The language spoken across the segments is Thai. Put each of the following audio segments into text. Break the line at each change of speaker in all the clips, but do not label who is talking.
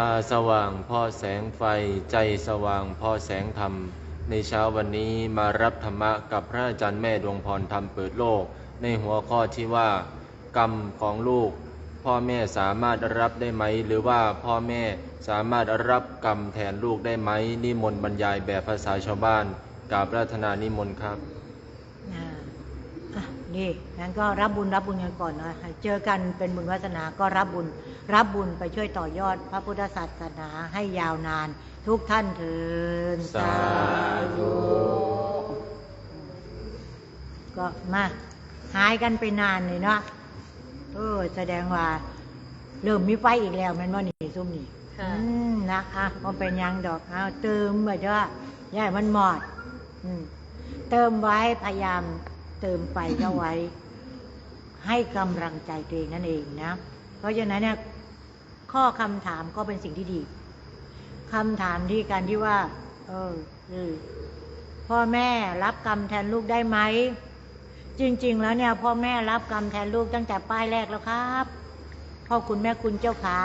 ตาสว่างพ่อแสงไฟใจสว่างพ่อแสงธรรม ในเช้าวันนี้มารับธรรมะกับพระอาจารย์แม่ดวงพรธรรมเปิดโลก ในหัวข้อที่ว่า กรรมของลูก พ่อแม่สามารถรับได้ไหม หรือว่าพ่อแม่สามารถรับกรรมแทนลูกได้ไหมนิมนต์บรรยายแบบภาษาชาวบ้านกาบรัตนานิมนต์ครับ
นี่งั้นก็รับบุญรับบุญกันก่อนนะเจอกันเป็นบุญวาสนาก็รับบุญ รับบุญไปช่วยต่อยอดพระพุทธศาสนาให้ยาวนาน ทุกท่านเถิน
สาธุ
ก็มาหายกันไปนานเลยเนาะเออแสดงว่า เริ่มมีไฟอีกแล้วแมันว่านี่ซุ่มนี่
ค่ะ
อืมนะอะพอเป็นหยังดอกเอาเติมไปด้วยย่ายมันหมอดอืมเติมไว้พยายาม เติมไปเข้าไว้ ให้กำลังใจตัวเองนั่นเองนะ เพราะฉะนั้นเนี่ยข้อคำถามก็เป็นสิ่งที่ดีคำถามที่การที่ว่า เออพ่อแม่รับกรรมแทนลูกได้ไหมจริง ๆ แล้วเนี่ยพ่อแม่รับกรรมแทนลูกตั้งแต่ป้ายแรกแล้วครับพ่อคุณแม่คุณเจ้าขา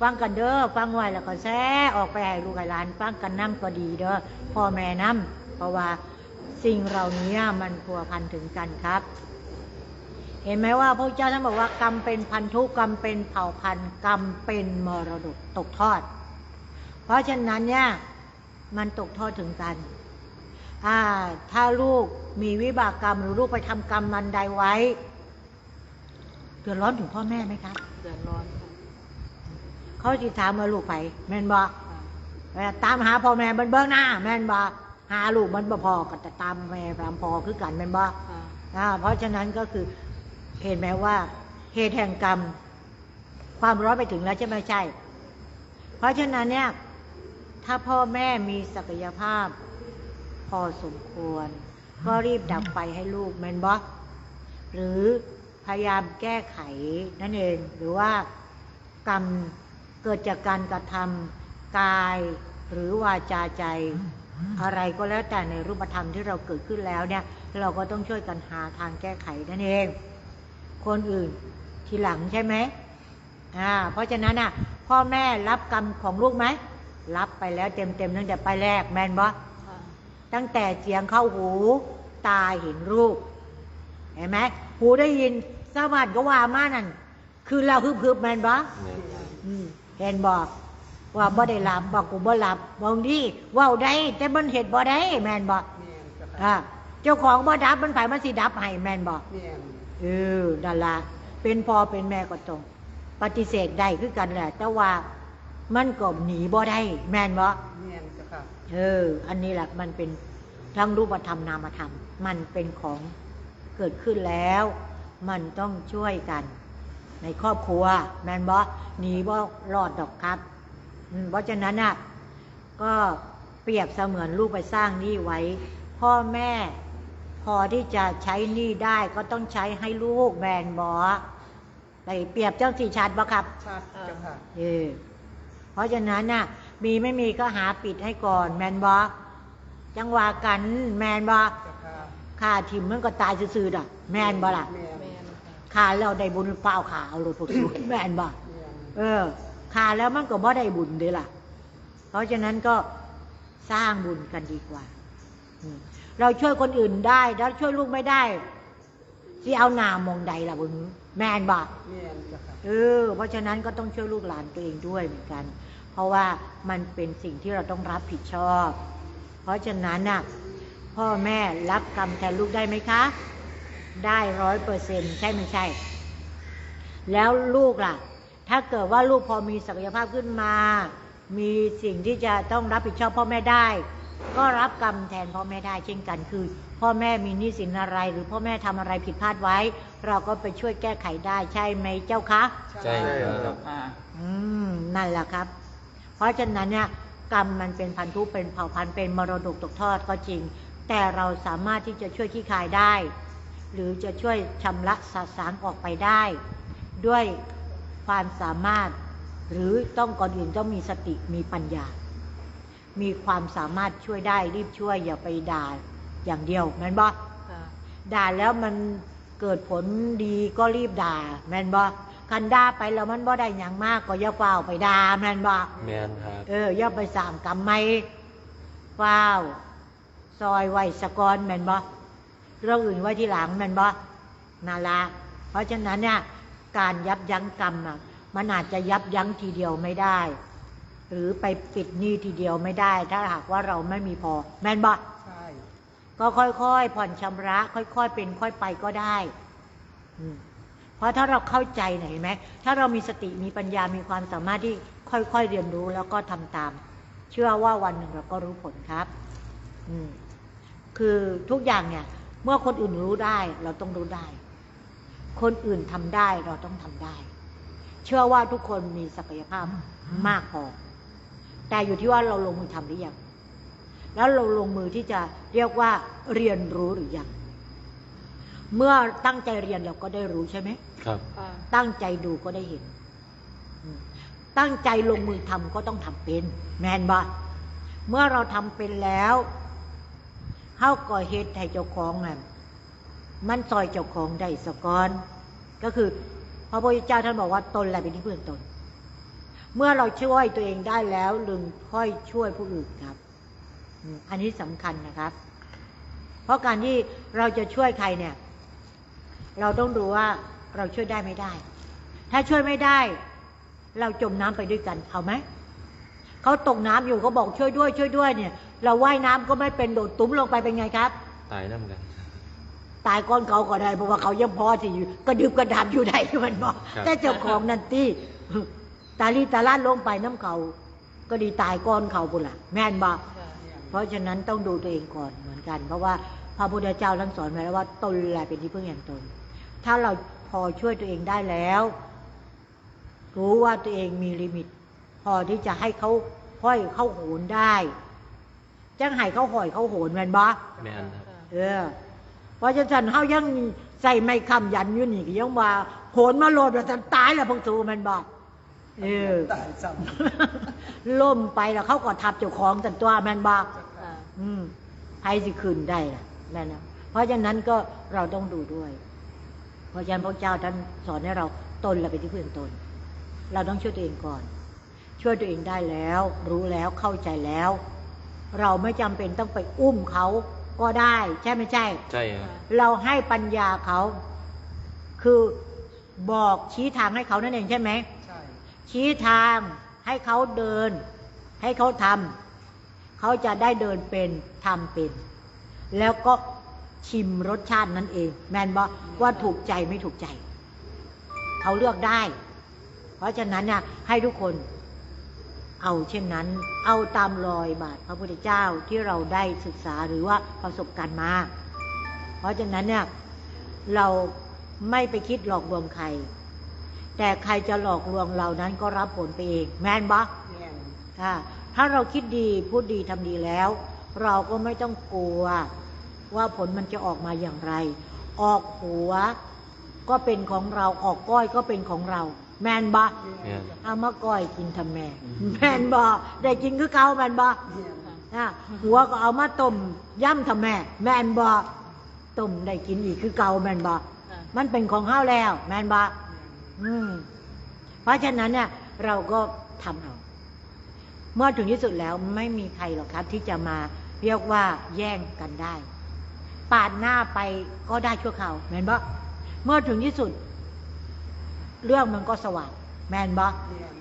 ฟังกันเด้อฟังไว้แล้วก็แซ่ออกไปให้ลูกให้หลาน ฟังกันนั่ก็ดีเด้อพ่อแม่นํเพราะว่า สิ่งเหล่านี้มันพัวพันถึงกันครับ เห็นไหมว่าพระเจ้าท่านบอกว่ากรรมเป็นพันธุกรรมเป็นเผ่าพันธุ์กรรมเป็นมรดกตกทอด เพราะฉะนั้นเนี่ยมันตกทอดถึงกันอ่าถ้าลูกมีวิบากกรรมหรือลูกไปทำกรรมมันใดไว้เดือดร้อนถึงพ่อแม่ไหมครับ
เดือดร้อนค่ะ
เขาจิถามมาลูกไปแม่นบอก
ค่ะ
ตามหาพ่อแม่มันเบื้องหน้า แม่นบอก หาลูกมันบ่พอก็จะตามแม่ตามพอคือกันแม่นบอก
ค่ะ
อ่าเพราะฉะนั้นก็คือเห็นไหมว่าเหตุแห่งกรรม ความร้อนไปถึงแล้วใช่ไหมใช่ เพราะฉะนั้นเนี่ย ถ้าพ่อแม่มีศักยภาพ พอสมควร ก็รีบดับไฟให้ลูกแมนบอหรือพยายามแก้ไขนั่นเอง หรือว่ากรรมเกิดจากการกระทำกายหรือวาจาใจ อะไรก็แล้วแต่ในรูปธรรมที่เราเกิดขึ้นแล้วเนี่ย เราก็ต้องช่วยกันหาทางแก้ไขนั่นเอง คนอื่นทีหลังใช่ไหมอ่าเพราะฉะนั้นอะ พ่อแม่รับกรรมของลูกไหมรับไปแล้วเต็มๆตั้งแต่ไปแรกแมนบอ
ค่ะ
ตั้งแต่เสียงเข้าหู ตาเห็นรูปเห็นไหมหูได้ยินสวัสดก็ว่ามานั่นคือเราฮึบๆแมนบออืมเห็นบอก ว่าบ่ได้หลับบอกกูบ่หลับบางทีเว้าได้แต่มันเห็ดบ่ได้แม่นบอก
แม่นจ้ะค่ะ
อ่าเจ้าของบ่ดับมันไผมันสิดับให้แม่นบอก
แม่น
เออนั่นล่ะเป็นพ่อเป็นแม่ก็ต้องปฏิเสธได้คือกันแหละ แต่ว่ามันก็หนีบ่ได้ แม่นบ่
แม่นจ้ะค่ะ
เออ อันนี้แหละมันเป็นทั้งรูปธรรมนามธรรม มันเป็นของเกิดขึ้นแล้ว มันต้องช่วยกัน ในครอบครัว แมนบอหนีบ่รอดดอกครับอืม เพราะฉะนั้นอะก็เปรียบเสมือนลูกไปสร้างหนี้ไว้ พ่อแม่พอที่จะใช้หนี้ได้ก็ต้องใช้ให้ลูกแมนบอไปเปรียบเจ้าสี่ชัดบ่ครับ
ชัดจ้ะค่ะ
เออเพราะฉะนั้นน่ะ มีไม่มีก็หาปิดให้ก่อน แมนบอจังหวะกัน แมนบอ
จ้ะค่ะ
ขาทิมมันก็ตายซื่อๆดอกแมนบอล่ะ
แม่น
แม่นค่ะ
ขาเราได้บุญเปล่าขาเอาหลุดสุดแมนบอ
แม่น
เออ ขาแล้วมันก็บ่ได้บุญเด้ล่ะ เพราะฉะนั้นก็สร้างบุญกันดีกว่าอืมเราช่วยคนอื่นได้ แล้วช่วยลูกไม่ได้ที่เอาหนามองใดล่ะบุญแมนบอ
แม่นจ้ะค่ะ
เออ เพราะฉะนั้นก็ต้องช่วยลูกหลานตัวเองด้วยเหมือนกัน เพราะว่ามันเป็นสิ่งที่เราต้องรับผิดชอบ เพราะฉะนั้นน่ะพ่อแม่รับกรรมแทนลูกได้ไหมคะ ได้ร้อยเปอร์เซ็นใช่ไม่ใช่ แล้วลูกล่ะ ถ้าเกิดว่าลูกพอมีศักยภาพขึ้นมา มีสิ่งที่จะต้องรับผิดชอบพ่อแม่ได้ ก็รับกรรมแทนพ่อแม่ได้เช่นกันคือ พ่อแม่มีหนี้สินอะไร หรือพ่อแม่ทำอะไรผิดพลาดไว้ เราก็ไปช่วยแก้ไขได้ใช่ไหมเจ้าคะ
ใช่ครับ
ค่ะ
อืมนั่นแหละครับ เพราะฉะนั้นเนี่ยกรรมมันเป็นพันธุเป็นเผ่าพันธุ์เป็นมรดกตกทอดก็จริง แต่เราสามารถที่จะช่วยขี้คายได้ หรือจะช่วยชำระสาสางออกไปได้ ด้วย ความสามารถ หรือต้องก่อนอื่นต้องมีสติมีปัญญา มีความสามารถช่วยได้รีบช่วย อย่าไปด่าอย่างเดียวแม่นบ่
ค่ะ
ด่าแล้วมันเกิดผลดีก็รีบด่า แม่นบ่คันด่าไปแล้วมันบ่ได้หยังมากก็อย่าเฝ้าวไปด่าแม่นบ่
แมนครับ
เอออย่าไปสร้างกรรมไม่เฝ้าวซอยไว้สะกอนแม่นบ่เรื่องอื่นไว้ที่หลังแม่นบ่นาละเพราะฉะนั้นเนี่ย การยับยั้งกรรมอะมันอาจจะยับยั้งทีเดียวไม่ได้ หรือไปปิดหนี้ทีเดียวไม่ได้ ถ้าหากว่าเราไม่มีพอ แม่นบ่
ใช่
ก็ค่อยๆผ่อนชำระ ค่อยๆเป็น ค่อยไปก็ได้อืมเพราะถ้าเราเข้าใจนะเห็นไหมถ้าเรามีสติมีปัญญามีความสามารถที่ค่อยๆเรียนรู้แล้วก็ทำตาม เชื่อว่าวันหนึ่งเราก็รู้ผลครับ อืมคือทุกอย่างเนี่ย เมื่อคนอื่นรู้ได้ เราต้องรู้ได้ คนอื่นทำได้เราต้องทำได้ เชื่อว่าทุกคนมีศักยภาพมากพอ แต่อยู่ที่ว่าเราลงมือทำหรือยัง แล้วเราลงมือที่จะเรียกว่าเรียนรู้หรือยัง เมื่อตั้งใจเรียนเราก็ได้รู้ใช่ไหม
ครับ
ค่ะ
ตั้งใจดูก็ได้เห็นอืมตั้งใจลงมือทำก็ต้องทำเป็น แมนบ่เมื่อเราทำเป็นแล้วเฮาก่อเหตุให้เจ้าของนั่น มันซอยเจ้าของได้สะกอน ก็คือ พระพุทธเจ้าท่านบอกว่าตนแหละเป็นที่พึ่งตน เมื่อเราช่วยตัวเองได้แล้วลึงค่อยช่วยผู้อื่นครับ อันนี้สำคัญนะครับ เพราะการที่เราจะช่วยใครเนี่ย เราต้องดูว่าเราช่วยได้ไม่ได้ ถ้าช่วยไม่ได้ เราจมน้ำไปด้วยกันเอาไหมเขาตกน้ำอยู่เขาบอกช่วยด้วย ช่วยด้วยเนี่ย เราว่ายน้ำก็ไม่เป็นโดดตุ้มลงไปเป็นไงครับ
ตายน้ำกัน
ตายก้อนเขาก็ได้เพราะว่าเขายังพอที่อยู่กระดึบกระดาบอยู่ได้มันบอก
ครับ
แต่เจ้าของนั่นที่ตาลีตาลาดลงไปน้ำเขาก็ดีตายก้อนเขาบุละแม่นบอก
ค่ะ
เพราะฉะนั้นต้องดูตัวเองก่อนเหมือนกัน เพราะว่าพระพุทธเจ้าท่านสอนไว้แล้วว่าตนแหละเป็นที่พึ่งแห่งตน ถ้าเราพอช่วยตัวเองได้แล้ว รู้ว่าตัวเองมีลิมิต พอที่จะให้เขาห้อยเข้าโหนได้จังให้เขาห้อยเขาโหนแม่นบ่
แมนครับ
เออเพ ราะฉะนั้นเฮายังใส่ไม่คำยันอยู่นี่ก็ยังว่าโหนมาโลดว่าจะตายแล้วพวกสูแม่นบ่เออ
ตายซ้
ล่มไปแล้วเขาก็ทับเจ้าของตันตัวแม่นบ่ำ
ค่ะ
อืมใครสิคืนได้ล่ะแม่นะเพราะฉะนั้นก็เราต้องดูด้วย เพราะฉะนั้นพระเจ้าท่านสอนให้เราตนเราเป็นที่พึ่งตน เราต้องช่วยตัวเองก่อน ช่วยตัวเองได้แล้ว รู้แล้วเข้าใจแล้ว เราไม่จำเป็นต้องไปอุ้มเขา ก็ได้ ใช่ไม่ใช่
ใช่ครับ
เราให้ปัญญาเขา คือบอกชี้ทางให้เขานั่นเองใช่ไหม
ใช่
ชี้ทางให้เขาเดิน ให้เขาทำเขาจะได้เดินเป็นทำเป็น แล้วก็ชิมรสชาตินั้นเอง แมนบอกว่าถูกใจไม่ถูกใจ เขาเลือกได้ เพราะฉะนั้นเนี่ยให้ทุกคน เอาเช่นนั้น เอาตามรอยบาทพระพุทธเจ้าที่เราได้ศึกษาหรือว่าประสบการณ์มา เพราะฉะนั้นเนี่ยเราไม่ไปคิดหลอกลวงใคร แต่ใครจะหลอกลวงเรานั้นก็รับผลไปเอง แม่นบะ
แม่น
อ่าถ้าเราคิดดีพูดดีทำดีแล้ว เราก็ไม่ต้องกลัวว่าผลมันจะออกมาอย่างไร ออกหัวก็เป็นของเราออกก้อยก็เป็นของเรา แมนบะ
แมน
เอามาก้อยกินทำแม่ แมนบะได้กินคือเก่าแมนบะ
แม่น
อะหัวก็เอามาต้มย่ำทำแม่ แมนบะต้มได้กินอีกคือเก่าแมนบะ
ค่ะ
มันเป็นของข้าวแล้ว แมนบะอืมเพราะฉะนั้นเนี่ย เราก็ทำเอา เมื่อถึงที่สุดแล้วไม่มีใครหรอกครับ ที่จะมาเรียกว่าแย่งกันได้ ปาดหน้าไปก็ได้ชั่วคราวแมนบะเมื่อถึงที่สุด เรื่องมันก็สว่าง แมนบะ
แม่น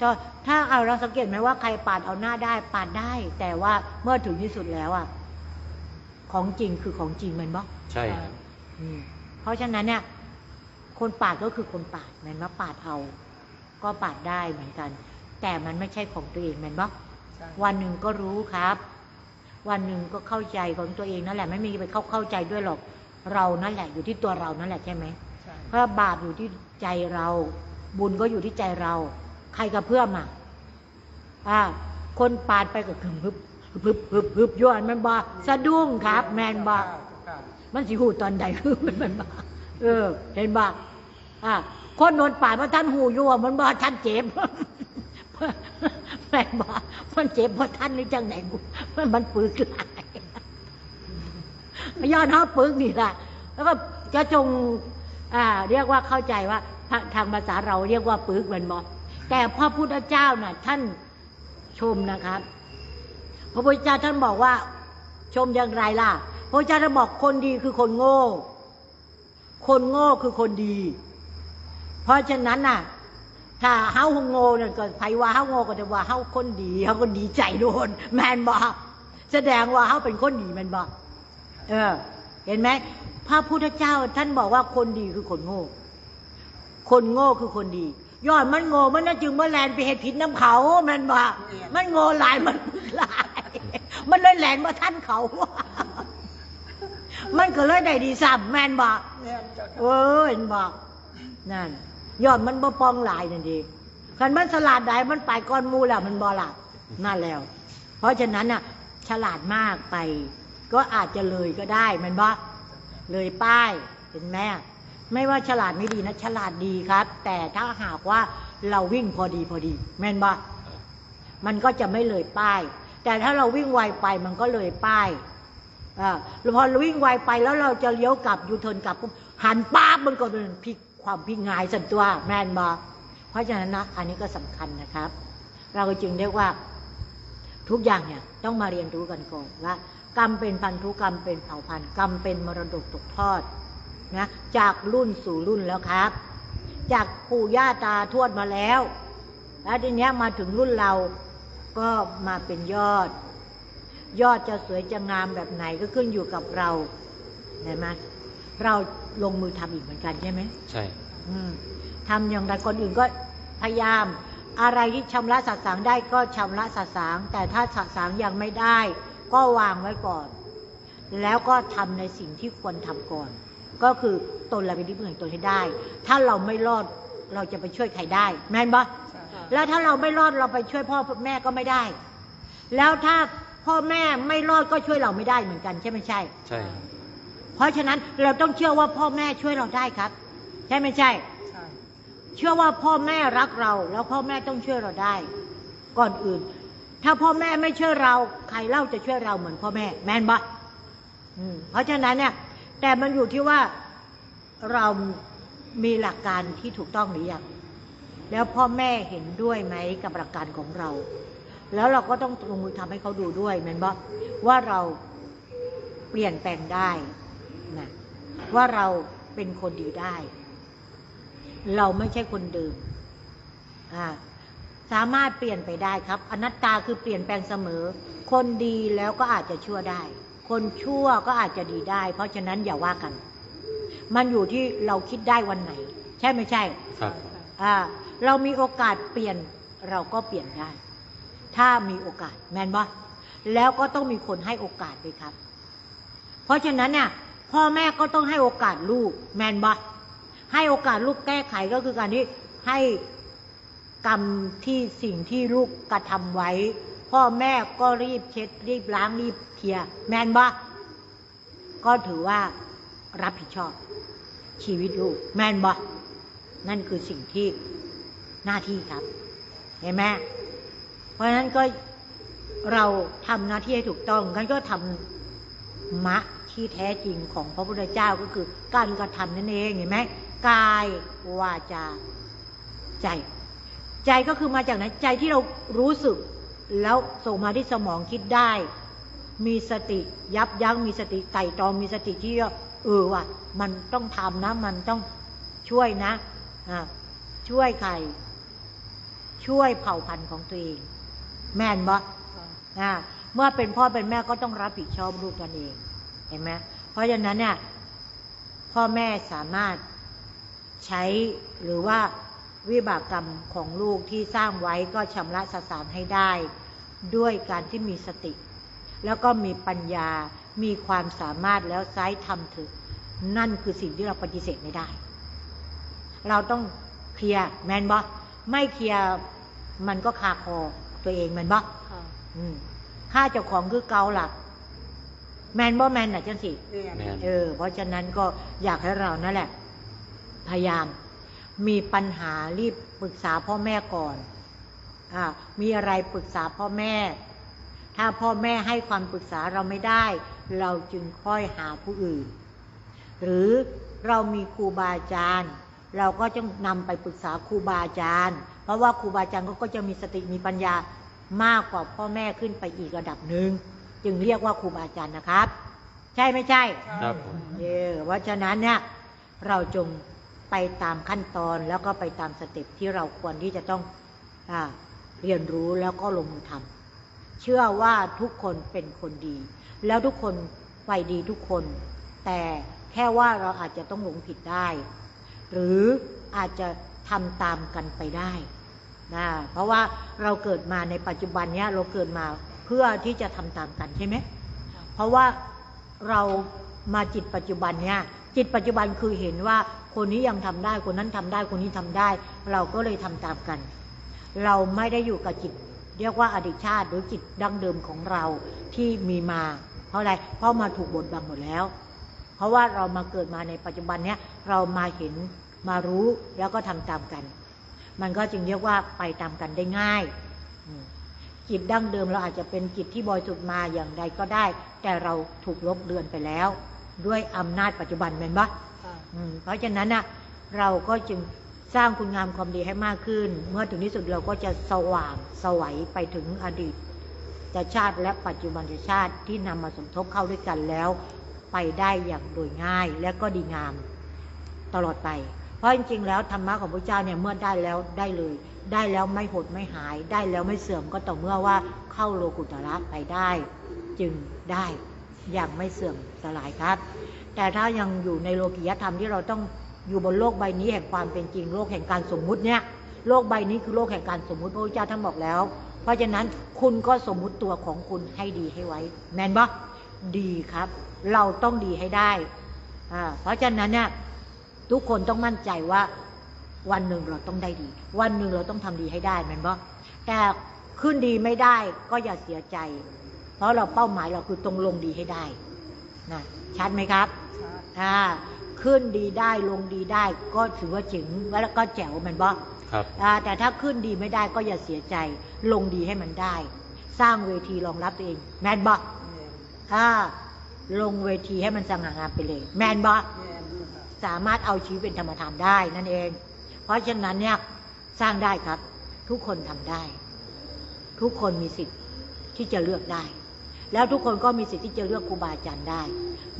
ถ้าถ้าเอาเราสังเกตไหมว่าใครปาดเอาหน้าได้ปาดได้ แต่ว่าเมื่อถึงที่สุดแล้วอะ ของจริงคือของจริงแมนบะ
ใช่ครับ
อืมเพราะฉะนั้นเนี่ย คนปาดก็คือคนปาดแมันว่าปาดเอา ก็ปาดได้เหมือนกัน แต่มันไม่ใช่ของตัวเองแมันบ่
ใช่
วันหนึ่งก็รู้ครับ วันหนึ่งก็เข้าใจของตัวเองนั่นแหละ ไม่มีไปเข้าเข้าใจด้วยหรอก เรานั่นแหละ อยู่ที่ตัวเรานั่นแหละใช่ไหม
ใช่
เพราะบาปอยู่ที่ใจเรา บุญก็อยู่ที่ใจเรา ใครกระเพื่อมอะอ่าคนปาดไปก็คึมฮึบฮึบฮึบฮึบย้อนมันบ่สะดุ้งครับ แมนบ่มันสิหูตอนใดคือมันมันบาเออ เห็นบาอะคนโดนป่าดมาะท่านหูยู่วมันบาท่านเจ็บแม่นบามันเจ็บเพราะท่านนี่จังไหนมันมันปึกหลายย้อนเฮาปึกนี่ล่ะแล้วก็จะจง อ่าเรียกว่าเข้าใจว่าทางภาษาเราเรียกว่าปึกเหมือนบอแต่พระพุทธเจ้าน่ะท่านชมนะครับ พระพุทธเจ้าท่านบอกว่า ชมอย่างไรล่ะ พระพุทธเจ้าท่านบอกคนดีคือคนโง่ คนโง่คือคนดี เพราะฉะนั้นน่ะ ถ้าเฮาโง่นั่นก็ไผว่าเฮาโง่ก็จะว่าเฮาคนดีเฮาก็ดีใจโดนแมนบอกแสดงว่าเฮาเป็นคนดีแมนบอกเออ เห็นไหม พระพุทธเจ้าท่านบอกว่าคนดีคือคนโง่ คนโง่คือคนดีย้อนมันโง่มันน่าจึงเมื่อแลนไปเหตุผิดน้ำเขาแมันบอกมันโง่หลายมันหลาย มันเลยแลนมาท่านเขา มันก็เลยได้ดีซ้ำแมนบอก
แม่นเจ้า
เอ
ค่ะ
อเห็นบอกนั่นยอดมันบ่ปองหลายนั่นดีคันมันสลาดใดมันไปก้อนหมูแล้วมันบ่หลับนั่นแล้ว เพราะฉะนั้นน่ะ ฉลาดมากไป ก็อาจจะเลยก็ได้แมันบ่ เลยป้ายเห็นไหมไม่ว่าฉลาดไม่ดีนะ ฉลาดดีครับ แต่ถ้าหากว่าเราวิ่งพอดีพอดี แม่นบ่มันก็จะไม่เลยป้าย แต่ถ้าเราวิ่งไวไปมันก็เลยป้ายอ่าพอวิ่งไวไปแล้วเราจะเลี้ยวกลับยูเทิร์นกลับปุ๊บหันป้าบมันก็เป็นพลิกความพลิกงายสันตัวแม่นบอเพราะฉะนั้นนะอันนี้ก็สำคัญนะครับ เราจึงเรียกว่าทุกอย่างเนี่ยต้องมาเรียนรู้กันก่อนว่า กรรมเป็นพันธุกรรมเป็นเผ่าพันธุ์กรรมเป็นมรดกตกทอดนะจากรุ่นสู่รุ่นแล้วครับ จากปู่ย่าตาทวดมาแล้ว แล้วทีเนี้ยมาถึงรุ่นเราก็มาเป็นยอด ยอดจะสวยจะงามแบบไหนก็ขึ้นอยู่กับเราเห็นไหมเราลงมือทำอีกเหมือนกันใช่ไหม
ใช่
อืมทำอย่างไรคนอื่นก็พยายาม อะไรที่ชำระสัสางได้ก็ชำระสัสาง แต่ถ้าสัสางยังไม่ได้ ก็วางไว้ก่อน แล้วก็ทำในสิ่งที่ควรทำก่อน ก็คือตนเราเป็นที่พึ่งแห่งตนให้ได้ ถ้าเราไม่รอดเราจะไปช่วยใครได้แม่นปะ
ใช่
แล้วถ้าเราไม่รอดเราไปช่วยพ่อแม่ก็ไม่ได้ แล้วถ้าพ่อแม่ไม่รอดก็ช่วยเราไม่ได้เหมือนกันใช่ไหมใช่
ใช่
เพราะฉะนั้นเราต้องเชื่อว่าพ่อแม่ช่วยเราได้ครับ ใช่ไม่ใช่
ใช่
เชื่อว่าพ่อแม่รักเรา แล้วพ่อแม่ต้องช่วยเราได้ ก่อนอื่น ถ้าพ่อแม่ไม่ช่วยเรา ใครเล่าจะช่วยเราเหมือนพ่อแม่ แม่นปะเพราะฉะนั้นเนี่ย แต่มันอยู่ที่ว่าเรามีหลักการที่ถูกต้องหรือยังแล้วพ่อแม่เห็นด้วยไหมกับหลักการของเรา แล้วเราก็ต้องลงมือทำให้เขาดูด้วยแม่นปะว่าเราเปลี่ยนแปลงได้นะว่าเราเป็นคนดีได้ เราไม่ใช่คนเดิมอ่า สามารถเปลี่ยนไปได้ครับ อนัตตาคือเปลี่ยนแปลงเสมอ คนดีแล้วก็อาจจะชั่วได้ คนชั่วก็อาจจะดีได้ เพราะฉะนั้นอย่าว่ากัน มันอยู่ที่เราคิดได้วันไหน ใช่ไม่ใช่
ครับ
อ่าเรามีโอกาสเปลี่ยนเราก็เปลี่ยนได้ ถ้ามีโอกาสแมนบอแล้วก็ต้องมีคนให้โอกาสด้วยครับ เพราะฉะนั้นเนี่ยพ่อแม่ก็ต้องให้โอกาสลูกแมนบอให้โอกาสลูกแก้ไขก็คือการที่ให้ กรรมที่สิ่งที่ลูกกระทำไว้ พ่อแม่ก็รีบเช็ด รีบล้างรีบเคลียร์แมนบอก็ถือว่ารับผิดชอบ ชีวิตลูก แมนบอนั่นคือสิ่งที่หน้าที่ครับ เห็นไหมเพราะฉะนั้นก็เราทำหน้าที่ให้ถูกต้องกันก็ทำมะที่แท้จริงของพระพุทธเจ้าก็คือ การกระทำนั่นเองเห็นไหมกายวาจาใจ ใจก็คือมาจากไหนใจที่เรารู้สึก แล้วส่งมาที่สมองคิดได้ มีสติยับยั้งมีสติไต่ตรองมีสติที่ว่าเออว่ะมันต้องทำนะ มันต้องช่วยนะอ่าช่วยใคร ช่วยเผ่าพันธุ์ของตัวเอง แม่นบ่
ค่ะ
อ่าเมื่อเป็นพ่อเป็นแม่ก็ต้องรับผิดชอบลูกตนเอง เห็นไหมเพราะฉะนั้นเนี่ยพ่อแม่สามารถใช้หรือว่า วิบากกรรมของลูกที่สร้างไว้ก็ชำระสสารให้ได้ ด้วยการที่มีสติ แล้วก็มีปัญญามีความสามารถแล้วไซส์ทำเถอะนั่นคือสิ่งที่เราปฏิเสธไม่ได้ เราต้องเคลียร์แมนบอไม่เคลียร์มันก็คาคอตัวเองแมนบอ
ค่ะ
อืมค่าเจ้าของคือเกาหลักแมนบ่แมนน่ะจังสิ
แม่น
แม่น
เออเพราะฉะนั้นก็อยากให้เรานั่นแหละ พยายาม มีปัญหารีบปรึกษาพ่อแม่ก่อนอ่ามีอะไรปรึกษาพ่อแม่ ถ้าพ่อแม่ให้ความปรึกษาเราไม่ได้ เราจึงค่อยหาผู้อื่น หรือเรามีครูบาอาจารย์ เราก็จะนำไปปรึกษาครูบาอาจารย์ เพราะว่าครูบาอาจารย์เขาก็จะมีสติมีปัญญามากกว่าพ่อแม่ขึ้นไปอีกระดับหนึ่งจึงเรียกว่าครูบาอาจารย์นะครับ ใช่ไม่ใช่
ครับผม
เออเพราะฉะนั้นเนี่ยเราจง ไปตามขั้นตอนแล้วก็ไปตามสเต็ปที่เราควรที่จะต้องอเรียนรู้แล้วก็ลงมือทำเชื่อว่าทุกคนเป็นคนดี แล้วทุกคนไปดีทุกคน แต่แค่ว่าเราอาจจะต้องหลงผิดได้ หรืออาจจะทำตามกันไปได้นะเพราะว่าเราเกิดมาในปัจจุบันเนี้ยเราเกิดมาเพื่อที่จะทำตามกันใช่ไหมเพราะว่าเรามาจิตปัจจุบันเนี่ย จิตปัจจุบันคือเห็นว่าคนนี้ยังทำได้คนนั้นทำได้คนนี้ทำได้ เราก็เลยทำตามกัน เราไม่ได้อยู่กับจิต เรียกว่าอดีตชาติหรือจิตดั้งเดิมของเราที่มีมา เพราะอะไรเพราะมาถูกบดบังหมดแล้ว เพราะว่าเรามาเกิดมาในปัจจุบันเนี้ยเรามาเห็นมารู้แล้วก็ทำตามกัน มันก็จึงเรียกว่าไปตามกันได้ง่ายจิตดั้งเดิมเราอาจจะเป็นจิตที่บริสุทธิ์มาอย่างใดก็ได้ แต่เราถูกลบเลือนไปแล้ว ด้วยอำนาจปัจจุบันเป็นปะ
ค่ะ
อืมเพราะฉะนั้นน่ะเราก็จึงสร้างคุณงามความดีให้มากขึ้น เมื่อถึงที่สุดเราก็จะสว่างสวัยไปถึงอดีตชาติและปัจจุบันชาติที่นำมาสมทบเข้าด้วยกันแล้ว ไปได้อย่างโดยง่ายและก็ดีงามตลอดไป เพราะจริงๆแล้วธรรมะของพระเจ้าเนี่ยเมื่อได้แล้วได้เลย ได้แล้วไม่หดไม่หาย ได้แล้วไม่เสื่อมก็ต่อเมื่อว่าเข้าโลกุตระไปได้ จึงได้อ ย่างไม่เสื่อมสลายครับ แต่ถ้ายังอยู่ในโลกิยธรรมที่เราต้องอยู่บนโลกใบนี้แห่งความเป็นจริงโลกแห่งการสมมุติเนี่ยโลกใบนี้คือโลกแห่งการสมมุติพระพุทธเจ้าท่านบอกแล้ว เพราะฉะนั้นคุณก็สมมุติตัวของคุณให้ดีให้ไว้ แมนปะดีครับ เราต้องดีให้ได้อ่าเพราะฉะนั้นเนี่ยทุกคนต้องมั่นใจว่า วันหนึ่งเราต้องได้ดี วันหนึ่งเราต้องทำดีให้ได้แมนปะแต่ขึ้นดีไม่ได้ก็อย่าเสียใจ เพราะเราเป้าหมายเราคือตรงลงดีให้ได้นะชัดไหมครับ
ชัด
อ่าขึ้นดีได้ลงดีได้ ก็ถือว่าจึงแล้วก็แจ๋วแมันบ่
ครับ
อ่าแต่ถ้าขึ้นดีไม่ได้ก็อย่าเสียใจ ลงดีให้มันได้ สร้างเวทีรองรับตัวเอง แมนบ่
แม่น
อ่าลงเวทีให้มันสง่างามไปเลย แมนบ่
แม่นอยู่ค่ะ
สามารถเอาชีวิตเป็นธรรมทานได้นั่นเอง เพราะฉะนั้นเนี่ยสร้างได้ครับ ทุกคนทำได้ ทุกคนมีสิทธิ์ที่จะเลือกได้ แล้วทุกคนก็มีสิทธิ์ที่จะเลือกครูบาอาจารย์ได้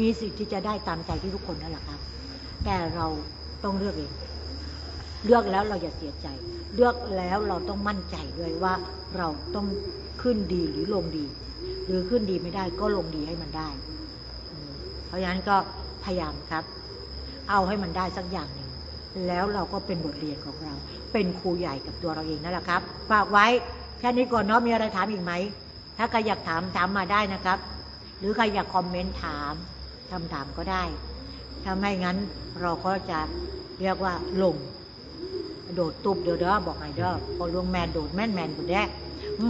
มีสิทธิ์ที่จะได้ตามใจที่ทุกคนนั่นแหละครับ แต่เราต้องเลือกเอง เลือกแล้วเราอย่าเสียใจ เลือกแล้วเราต้องมั่นใจด้วยว่าเราต้องขึ้นดีหรือลงดี หรือขึ้นดีไม่ได้ก็ลงดีให้มันได้ เพราะฉะนั้นก็พยายามครับ เอาให้มันได้สักอย่างหนึ่งแล้วเราก็เป็นบทเรียนของเรา เป็นครูใหญ่กับตัวเราเองนั่นแหละครับ ฝากไว้แค่นี้ก่อนเนาะมีอะไรถามอีกไหม ถ้าใครอยากถามถามมาได้นะครับ หรือใครอยากคอมเมนต์ถามคำถามก็ได้ถ้าไม่งั้นเราก็จะเรียกว่าลง โดดตุบเด้อเด้อบอกให้เด้อพอลวงแมนโดดแม่นแมนบุแด้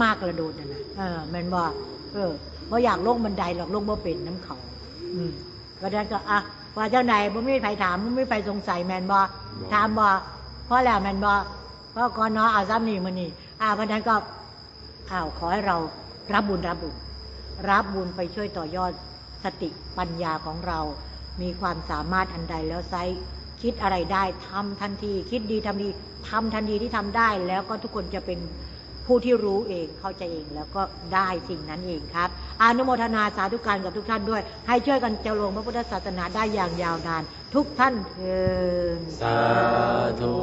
มากระโดดน่ะเออแมนบอกเออเพราะอยากลงบันไดหรอกลงบ่เป็นน้ำเขา อืมเพราะฉะนั้นก็อะว่าเจ้าไหนบ่มีใครถามบ่มีใครสงสัยแมนบอถามบอเพราะแล้วแมนบอเพราะก่อนเนาะเอาซ้ำนี่มันนี่อ่าเพราะนั้นก็อ้าวขอให้เรา รับบุญรับบุญ รับบุญไปช่วยต่อยอดสติปัญญาของเรา มีความสามารถอันใดแล้วไซคิดอะไรได้ทำทันที คิดดีทำดีทำทันทีที่ทำได้แล้วก็ทุกคนจะเป็นผู้ที่รู้เองเข้าใจเองแล้วก็ได้สิ่งนั้นเองครับ อนุโมทนาสาธุการกับทุกท่านด้วย ให้ช่วยกันเจริญพระพุทธศาสนาได้อย่างยาวนาน ทุกท่านเถิด
สาธุ